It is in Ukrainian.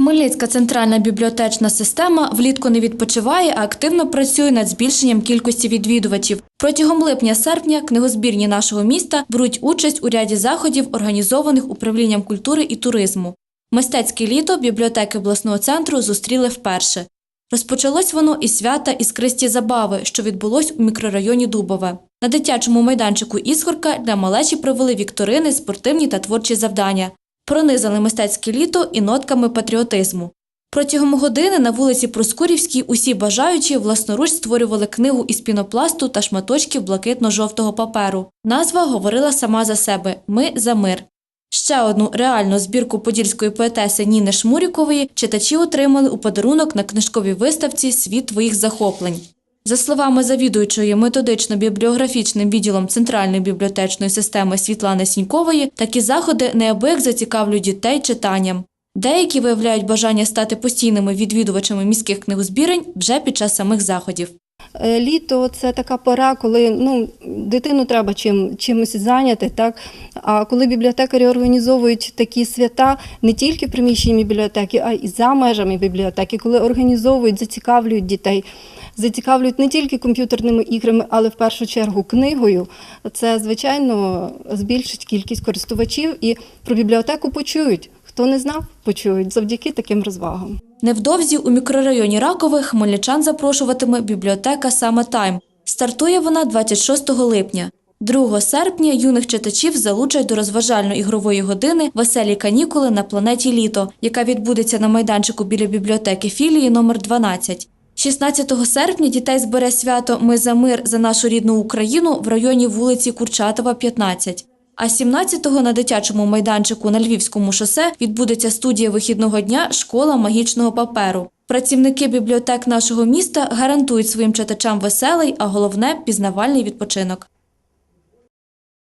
Хмельницька центральна бібліотечна система влітку не відпочиває, а активно працює над збільшенням кількості відвідувачів. Протягом липня-серпня книгозбірні нашого міста беруть участь у ряді заходів, організованих управлінням культури і туризму. Мистецьке літо бібліотеки обласного центру зустріли вперше. Розпочалось воно із свята іскристі забави, що відбулось у мікрорайоні Дубове. На дитячому майданчику Іскорка для малечі провели вікторини, спортивні та творчі завдання. Пронизали мистецьке літо і нотками патріотизму. Протягом години на вулиці Проскурівській усі бажаючі власноруч створювали книгу із пінопласту та шматочків блакитно-жовтого паперу. Назва говорила сама за себе Ми за мир. Ще одну реальну збірку подільської поетеси Ніни Шмурікової читачі отримали у подарунок на книжковій виставці Світ твоїх захоплень. За словами завідуючої методично-бібліографічним відділом Центральної бібліотечної системи Світлани Сінькової, такі заходи неабияк зацікавлюють дітей читанням. Деякі виявляють бажання стати постійними відвідувачами міських книгозбірень вже під час самих заходів. Е, Літо це така пора, коли ну, дитину треба чим, чимось зайняти. Так? А коли бібліотекарі організовують такі свята не тільки в приміщенні бібліотеки, а й за межами бібліотеки, коли організовують, зацікавлюють дітей, зацікавлюють не тільки комп'ютерними іграми, але в першу чергу книгою, це, звичайно, збільшить кількість користувачів і про бібліотеку почують. Хто не знав, почують завдяки таким розвагам. Невдовзі у мікрорайоні Ракове хмельничан запрошуватиме бібліотека Саме Тайм. Стартує вона 26 липня. 2 серпня юних читачів залучать до розважально-ігрової години веселі канікули на планеті Літо, яка відбудеться на майданчику біля бібліотеки філії номер 12. 16 серпня дітей збере свято Ми за мир за нашу рідну Україну в районі вулиці Курчатова, 15. А 17-го на дитячому майданчику на Львівському шосе відбудеться студія вихідного дня Школа магічного паперу. Працівники бібліотек нашого міста гарантують своїм читачам веселий, а головне пізнавальний відпочинок.